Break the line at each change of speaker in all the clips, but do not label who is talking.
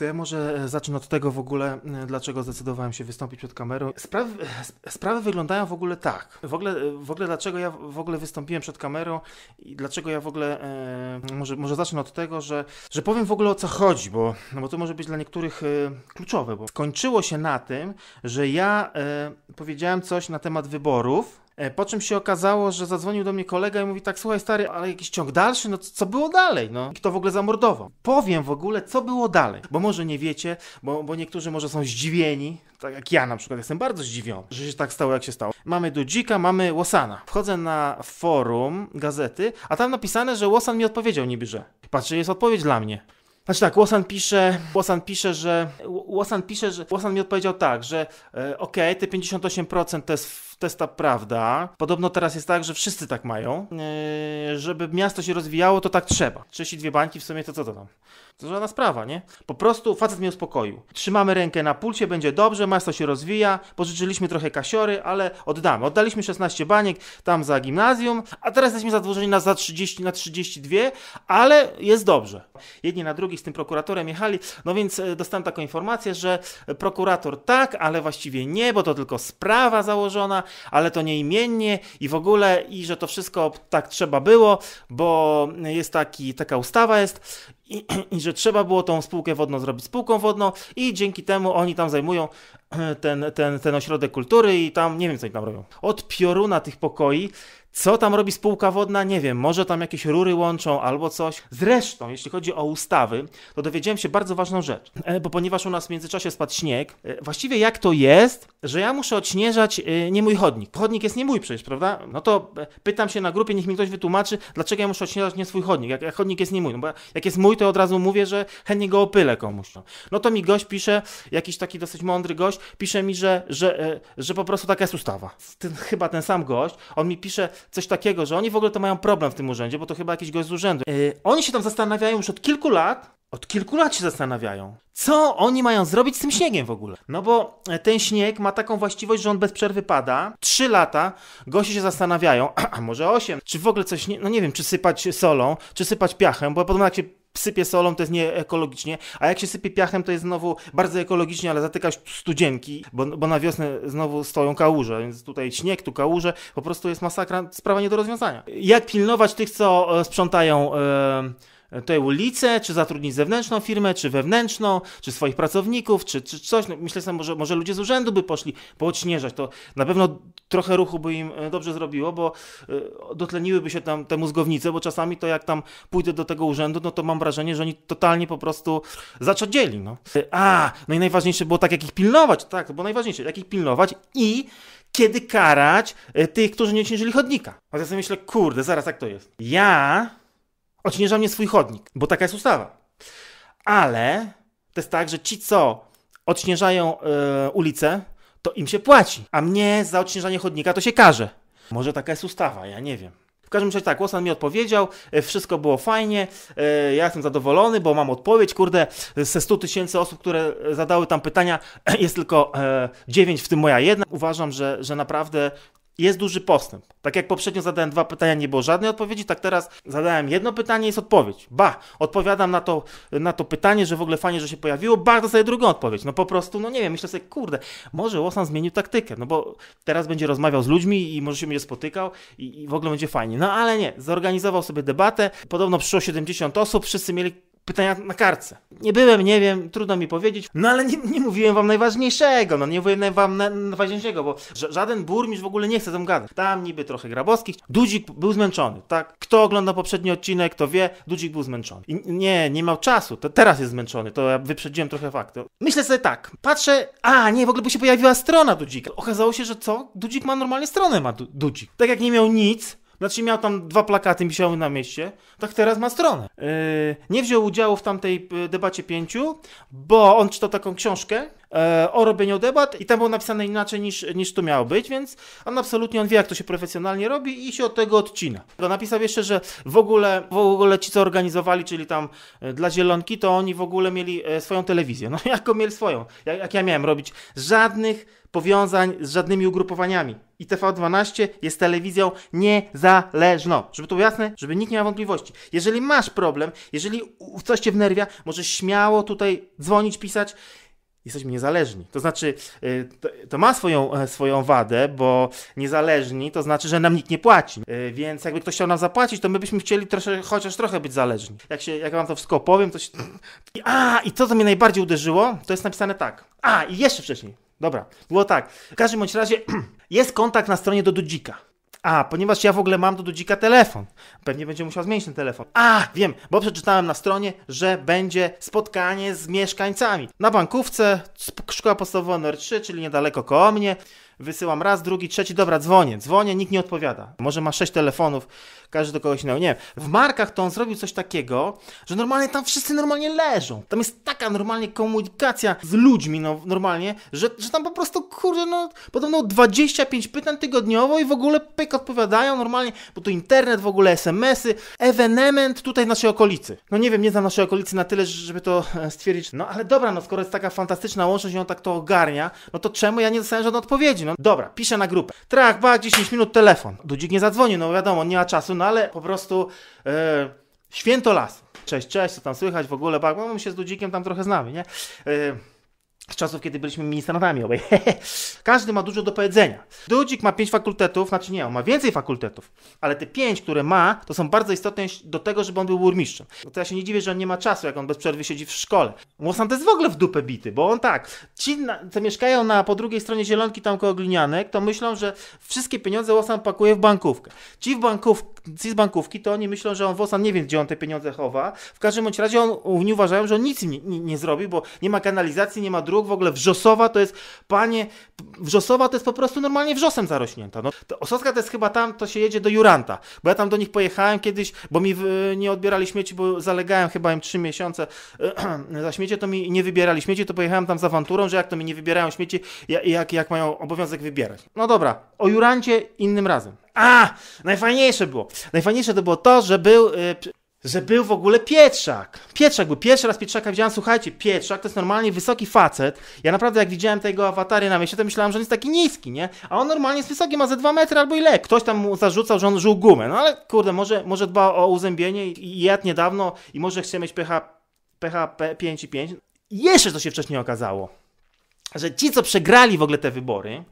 To ja może e, zacznę od tego w ogóle, e, dlaczego zdecydowałem się wystąpić przed kamerą. Sprawy, e, sprawy wyglądają w ogóle tak. W ogóle, w ogóle dlaczego ja w ogóle wystąpiłem przed kamerą i dlaczego ja w ogóle, e, może, może zacznę od tego, że, że powiem w ogóle o co chodzi, bo, no bo to może być dla niektórych e, kluczowe, bo skończyło się na tym, że ja e, powiedziałem coś na temat wyborów, Po czym się okazało, że zadzwonił do mnie kolega i mówi tak, słuchaj stary, ale jakiś ciąg dalszy, no co było dalej, no? Kto w ogóle zamordował? Powiem w ogóle, co było dalej, bo może nie wiecie, bo, bo niektórzy może są zdziwieni, tak jak ja na przykład jestem bardzo zdziwiony, że się tak stało, jak się stało. Mamy Dudzika, mamy Łosana. Wchodzę na forum gazety, a tam napisane, że Łosan mi odpowiedział niby, że. Patrzę, jest odpowiedź dla mnie. Znaczy tak, Łosan pisze, Łosan pisze, że Łosan pisze, że Łosan mi odpowiedział tak, że e, okej, te 58% to jest to jest ta prawda. Podobno teraz jest tak, że wszyscy tak mają. Yy, żeby miasto się rozwijało, to tak trzeba. 32 bańki w sumie to co to tam? To żadna sprawa, nie? Po prostu facet mnie uspokoił. Trzymamy rękę na pulsie, będzie dobrze, miasto się rozwija. Pożyczyliśmy trochę kasiory, ale oddamy. Oddaliśmy 16 baniek tam za gimnazjum, a teraz jesteśmy zadłużeni na za 30, na 32, ale jest dobrze. Jedni na drugich z tym prokuratorem jechali, no więc e, dostałem taką informację, że prokurator tak, ale właściwie nie, bo to tylko sprawa założona, ale to nieimiennie i w ogóle, i że to wszystko tak trzeba było, bo jest taki, taka ustawa jest i, i, że trzeba było tą spółkę wodną zrobić spółką wodną i dzięki temu oni tam zajmują ten, ten, ten ośrodek kultury i tam nie wiem co oni tam robią. Od pioruna tych pokoi co tam robi spółka wodna? Nie wiem, może tam jakieś rury łączą albo coś. Zresztą, jeśli chodzi o ustawy, to dowiedziałem się bardzo ważną rzecz, e, bo ponieważ u nas w międzyczasie spadł śnieg, e, właściwie jak to jest, że ja muszę odśnieżać e, nie mój chodnik. Chodnik jest nie mój przecież, prawda? No to pytam się na grupie, niech mi ktoś wytłumaczy, dlaczego ja muszę odśnieżać nie swój chodnik, jak, jak chodnik jest nie mój. No bo jak jest mój, to od razu mówię, że chętnie go opylę komuś. No, no to mi gość pisze, jakiś taki dosyć mądry gość, pisze mi, że, że, że po prostu taka jest ustawa. Ten, chyba ten sam gość, on mi pisze, coś takiego, że oni w ogóle to mają problem w tym urzędzie, bo to chyba jakiś gość z urzędu. Yy, oni się tam zastanawiają już od kilku lat, od kilku lat się zastanawiają, co oni mają zrobić z tym śniegiem w ogóle. No bo ten śnieg ma taką właściwość, że on bez przerwy pada. Trzy lata goście się zastanawiają, a może osiem, czy w ogóle coś, nie, no nie wiem, czy sypać solą, czy sypać piachem, bo podobno jak się sypie solą, to jest nieekologicznie, a jak się sypie piachem, to jest znowu bardzo ekologicznie, ale zatykasz studzienki, bo, bo na wiosnę znowu stoją kałuże, więc tutaj śnieg, tu kałuże, po prostu jest masakra, sprawa nie do rozwiązania. Jak pilnować tych, co sprzątają... Yy, tej ulicę, czy zatrudnić zewnętrzną firmę, czy wewnętrzną, czy swoich pracowników, czy, czy coś. No, myślę sobie, może, może ludzie z urzędu by poszli poodśnieżać. To na pewno trochę ruchu by im e, dobrze zrobiło, bo e, dotleniłyby się tam te mózgownice, bo czasami to jak tam pójdę do tego urzędu, no to mam wrażenie, że oni totalnie po prostu zaczadzieli. No. E, a, no i najważniejsze było tak, jak ich pilnować. Tak, było najważniejsze, jak ich pilnować i kiedy karać tych, którzy nie odśnieżyli chodnika. A ja sobie myślę, kurde, zaraz jak to jest. Ja Odśnieża mnie swój chodnik, bo taka jest ustawa. Ale to jest tak, że ci, co odśnieżają yy, ulicę, to im się płaci, a mnie za odśnieżanie chodnika to się karze. Może taka jest ustawa, ja nie wiem. W każdym razie tak, Łosan mi odpowiedział, e, wszystko było fajnie, e, ja jestem zadowolony, bo mam odpowiedź, kurde, ze 100 tysięcy osób, które zadały tam pytania, jest tylko 9, w tym moja jedna. Uważam, że, że naprawdę jest duży postęp. Tak jak poprzednio zadałem dwa pytania, nie było żadnej odpowiedzi, tak teraz zadałem jedno pytanie, jest odpowiedź. Ba, odpowiadam na to, na to pytanie, że w ogóle fajnie, że się pojawiło, bardzo sobie drugą odpowiedź. No po prostu, no nie wiem, myślę sobie, kurde, może Łosan zmienił taktykę, no bo teraz będzie rozmawiał z ludźmi i może się będzie spotykał i, i w ogóle będzie fajnie. No ale nie, zorganizował sobie debatę, podobno przyszło 70 osób, wszyscy mieli pytania na kartce. Nie byłem, nie wiem, trudno mi powiedzieć, no ale nie, nie mówiłem wam najważniejszego, no nie mówiłem wam najważniejszego, bo żaden burmistrz w ogóle nie chce tam gadać. Tam niby trochę Grabowskich. Dudzik był zmęczony, tak? Kto ogląda poprzedni odcinek, to wie, Dudzik był zmęczony. I nie, nie miał czasu, to teraz jest zmęczony, to ja wyprzedziłem trochę fakty. Myślę sobie tak, patrzę, a nie, w ogóle by się pojawiła strona Dudzika. Okazało się, że co? Dudzik ma normalnie stronę, ma Dudzik. Tak jak nie miał nic, znaczy miał tam dwa plakaty wisiały na mieście, tak teraz ma stronę. Yy, nie wziął udziału w tamtej yy, debacie pięciu, bo on czytał taką książkę o robieniu debat i tam było napisane inaczej niż, niż to miało być, więc on absolutnie on wie, jak to się profesjonalnie robi i się od tego odcina. Napisał jeszcze, że w ogóle, w ogóle ci, co organizowali, czyli tam yy, dla Zielonki, to oni w ogóle mieli yy, swoją telewizję. No jaką mieli swoją? Jak, jak ja miałem robić? Żadnych powiązań z żadnymi ugrupowaniami. i TV12 jest telewizją niezależną. Żeby to było jasne, żeby nikt nie miał wątpliwości. Jeżeli masz problem, jeżeli coś cię wnerwia, możesz śmiało tutaj dzwonić, pisać jesteśmy niezależni. To znaczy, y, to, ma swoją, e, swoją wadę, bo niezależni to znaczy, że nam nikt nie płaci. Y, więc jakby ktoś chciał nam zapłacić, to my byśmy chcieli trosze, chociaż trochę być zależni. Jak, się, jak wam to wszystko powiem, to się... A, i to, co mnie najbardziej uderzyło, to jest napisane tak. A, i jeszcze wcześniej. Dobra, było tak. W każdym bądź razie jest kontakt na stronie do Dudzika. A, ponieważ ja w ogóle mam do Dudzika telefon. Pewnie będzie musiał zmienić ten telefon. A, wiem, bo przeczytałem na stronie, że będzie spotkanie z mieszkańcami. Na bankówce, szkoła podstawowa nr 3, czyli niedaleko koło mnie. Wysyłam raz, drugi, trzeci, dobra, dzwonię, dzwonię, nikt nie odpowiada. Może ma sześć telefonów, każdy do kogoś innego. Nie W markach to on zrobił coś takiego, że normalnie tam wszyscy normalnie leżą. Tam jest taka normalnie komunikacja z ludźmi, no normalnie, że, że tam po prostu, kurde, no podobno 25 pytań tygodniowo i w ogóle pyk odpowiadają normalnie, bo to internet, w ogóle SMS-y, ewenement tutaj w naszej okolicy. No nie wiem, nie znam naszej okolicy na tyle, żeby to e, stwierdzić. No ale dobra, no skoro jest taka fantastyczna łączność i on tak to ogarnia, no to czemu ja nie dostałem żadnej odpowiedzi? No dobra, piszę na grupę. Trach, bak, 10 minut telefon. Dudzik nie zadzwoni, no wiadomo, nie ma czasu, no ale po prostu e, święto las. Cześć, cześć, co tam słychać w ogóle, bak, no my się z Dudzikiem tam trochę znamy, nie? E, z czasów, kiedy byliśmy ministrantami obaj. Każdy ma dużo do powiedzenia. Dudzik ma pięć fakultetów, znaczy nie, on ma więcej fakultetów, ale te pięć, które ma, to są bardzo istotne do tego, żeby on był burmistrzem. No to ja się nie dziwię, że on nie ma czasu, jak on bez przerwy siedzi w szkole. Łosan to jest w ogóle w dupę bity, bo on tak, ci, co mieszkają na po drugiej stronie Zielonki, tam koło Glinianek, to myślą, że wszystkie pieniądze Łosan pakuje w bankówkę. Ci, w banków, ci z bankówki, to oni myślą, że on Łosan nie wie, gdzie on te pieniądze chowa. W każdym bądź razie on, oni uważają, że on nic nie, nie, nie zrobi, bo nie ma kanalizacji, nie ma dróg, w ogóle Wrzosowa to jest, panie, Wrzosowa to jest po prostu normalnie wrzosem zarośnięta. No, to Osocka to jest chyba tam, to się jedzie do Juranta, bo ja tam do nich pojechałem kiedyś, bo mi w, nie odbierali śmieci, bo zalegałem chyba im trzy miesiące za śmiecie, to mi nie wybierali śmieci, to pojechałem tam z awanturą, że jak to mi nie wybierają śmieci, jak, jak mają obowiązek wybierać. No dobra, o Jurancie innym razem. A, najfajniejsze było. Najfajniejsze to było to, że był y, że był w ogóle Pietrzak. Pietrzak był. Pierwszy raz Pietrzaka widziałem, słuchajcie, Pietrzak to jest normalnie wysoki facet. Ja naprawdę jak widziałem tego awatary na mieście, to myślałem, że on jest taki niski, nie? A on normalnie jest wysoki, ma ze 2 metry albo ile. Ktoś tam mu zarzucał, że on żył gumę. No ale kurde, może, może dba o uzębienie i, jadł niedawno i może chce mieć pH, pH 5 i 5. I jeszcze to się wcześniej okazało, że ci, co przegrali w ogóle te wybory,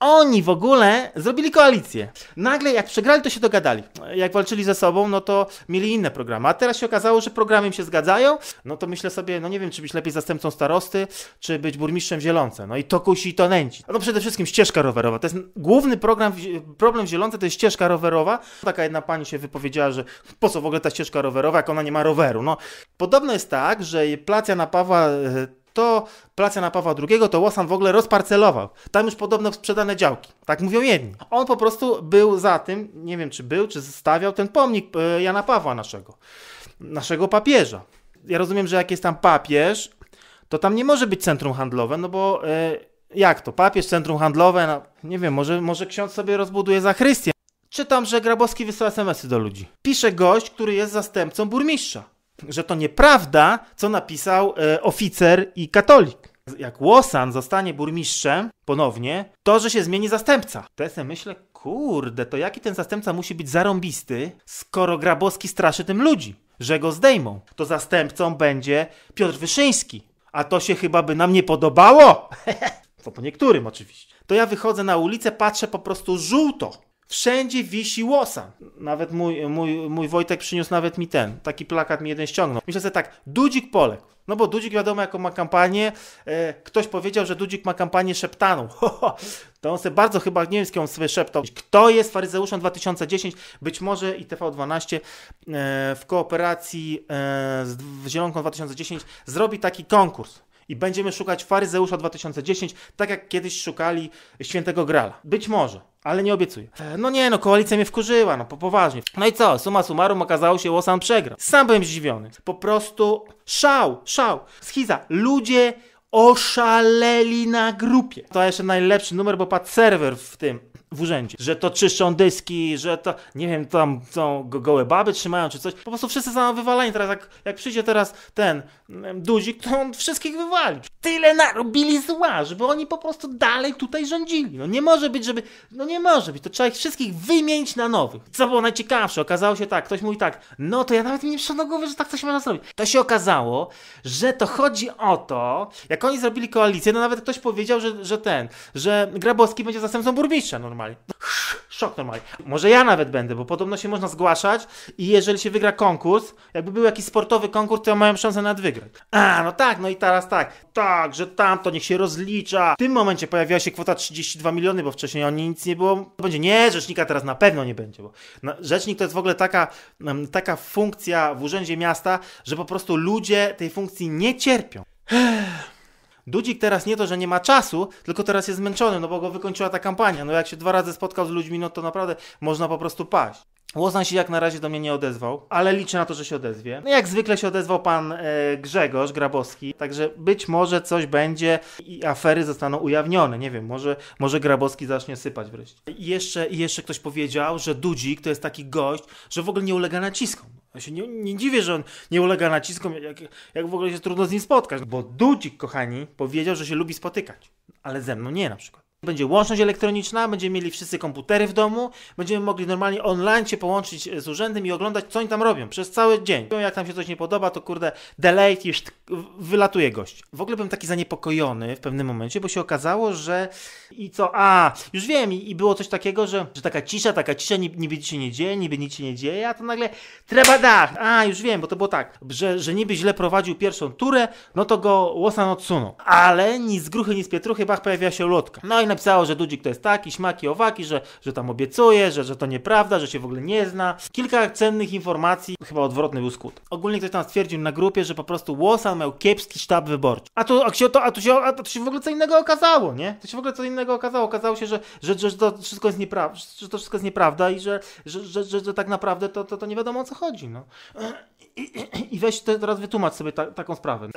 oni w ogóle zrobili koalicję. Nagle jak przegrali, to się dogadali. Jak walczyli ze sobą, no to mieli inne programy. A teraz się okazało, że programy im się zgadzają. No to myślę sobie, no nie wiem, czy być lepiej zastępcą starosty, czy być burmistrzem Zielonce. No i to kusi i to nęci. No przede wszystkim ścieżka rowerowa. To jest główny program, problem w Zielonce, to jest ścieżka rowerowa. Taka jedna pani się wypowiedziała, że po co w ogóle ta ścieżka rowerowa, jak ona nie ma roweru. No podobno jest tak, że placja na Pawła e, to plac na Pawła II to Łosan w ogóle rozparcelował. Tam już podobno sprzedane działki. Tak mówią jedni. On po prostu był za tym, nie wiem czy był, czy stawiał ten pomnik e, Jana Pawła naszego. Naszego papieża. Ja rozumiem, że jak jest tam papież, to tam nie może być centrum handlowe, no bo e, jak to? Papież, centrum handlowe, no, nie wiem, może, może ksiądz sobie rozbuduje zachrystię. Czytam, że Grabowski wysyła smsy do ludzi. Pisze gość, który jest zastępcą burmistrza że to nieprawda, co napisał e, oficer i katolik. Jak Łosan zostanie burmistrzem ponownie, to, że się zmieni zastępca. To ja myślę, kurde, to jaki ten zastępca musi być zarąbisty, skoro Grabowski straszy tym ludzi, że go zdejmą. To zastępcą będzie Piotr Wyszyński. A to się chyba by nam nie podobało. to po niektórym oczywiście. To ja wychodzę na ulicę, patrzę po prostu żółto. Wszędzie wisi łosa. Nawet mój, mój, mój Wojtek przyniósł nawet mi ten, taki plakat mi jeden ściągnął. Myślę sobie tak, Dudzik Polek. No bo Dudzik wiadomo jaką ma kampanię. E, ktoś powiedział, że Dudzik ma kampanię szeptaną. to on sobie bardzo chyba, nie wiem z kim on sobie szeptał. Kto jest faryzeuszem 2010? Być może i TV12 e, w kooperacji e, z Zielonką 2010 zrobi taki konkurs i będziemy szukać faryzeusza 2010, tak jak kiedyś szukali świętego Grala. Być może ale nie obiecuję. E, no nie, no koalicja mnie wkurzyła, no po poważnie. No i co? Suma summarum okazało się, Łosan przegrał. Sam byłem zdziwiony. Po prostu szał, szał. Schiza. Ludzie oszaleli na grupie. To jeszcze najlepszy numer, bo padł serwer w tym w urzędzie. Że to czyszczą dyski, że to, nie wiem, tam są go- gołe baby trzymają czy coś. Po prostu wszyscy są wywalani. Teraz jak, jak przyjdzie teraz ten em, Duzik, to on wszystkich wywali. Tyle narobili zła, żeby oni po prostu dalej tutaj rządzili. No nie może być, żeby, no nie może być. To trzeba ich wszystkich wymienić na nowych. Co było najciekawsze? Okazało się tak, ktoś mówi tak, no to ja nawet nie przyszło do głowy, że tak coś można zrobić. To się okazało, że to chodzi o to, jak oni zrobili koalicję, no nawet ktoś powiedział, że, że ten, że Grabowski będzie zastępcą burmistrza normalnie. Szok normalnie. Może ja nawet będę, bo podobno się można zgłaszać i jeżeli się wygra konkurs, jakby był jakiś sportowy konkurs, to mają szansę nawet wygrać. A, no tak, no i teraz tak. Tak, że tamto niech się rozlicza. W tym momencie pojawiła się kwota 32 miliony, bo wcześniej oni nic nie było. Będzie, nie, rzecznika teraz na pewno nie będzie, bo no, rzecznik to jest w ogóle taka, taka funkcja w urzędzie miasta, że po prostu ludzie tej funkcji nie cierpią. Dudzik teraz nie to, że nie ma czasu, tylko teraz jest zmęczony, no bo go wykończyła ta kampania. No jak się dwa razy spotkał z ludźmi, no to naprawdę można po prostu paść. Łozan się jak na razie do mnie nie odezwał, ale liczę na to, że się odezwie. No jak zwykle się odezwał pan e, Grzegorz Grabowski, także być może coś będzie i afery zostaną ujawnione. Nie wiem, może, może Grabowski zacznie sypać wreszcie. I jeszcze, jeszcze ktoś powiedział, że Dudzik to jest taki gość, że w ogóle nie ulega naciskom. Ja się nie, nie dziwię, że on nie ulega naciskom, jak, jak w ogóle się trudno z nim spotkać. Bo Dudzik, kochani, powiedział, że się lubi spotykać, ale ze mną nie na przykład. Będzie łączność elektroniczna, będziemy mieli wszyscy komputery w domu, będziemy mogli normalnie online się połączyć z urzędem i oglądać, co oni tam robią przez cały dzień. Jak tam się coś nie podoba, to kurde, delete i już wylatuje gość. W ogóle byłem taki zaniepokojony w pewnym momencie, bo się okazało, że i co, a, już wiem, i, i było coś takiego, że, że taka cisza, taka cisza, niby, niby nic się nie dzieje, niby nic się nie dzieje, a to nagle trzeba dach. A, już wiem, bo to było tak, że, że niby źle prowadził pierwszą turę, no to go Łosan odsunął. Ale ni z gruchy, ni z pietruchy, bach, pojawia się lotka. No i napisało, że Dudzik to jest taki, śmaki, owaki, że, że tam obiecuje, że, że to nieprawda, że się w ogóle nie zna. Kilka cennych informacji, chyba odwrotny był skut. Ogólnie ktoś tam stwierdził na grupie, że po prostu Łosan miał kiepski sztab wyborczy. A tu, a się, to, a tu, się, a to się w ogóle co innego okazało, nie? To się w ogóle co innego okazało. Okazało się, że, że, że to wszystko jest nieprawda, że to wszystko jest nieprawda i że, że, że, że, że tak naprawdę to, to, to nie wiadomo o co chodzi, no. I, i, i weź te, teraz wytłumacz sobie ta, taką sprawę.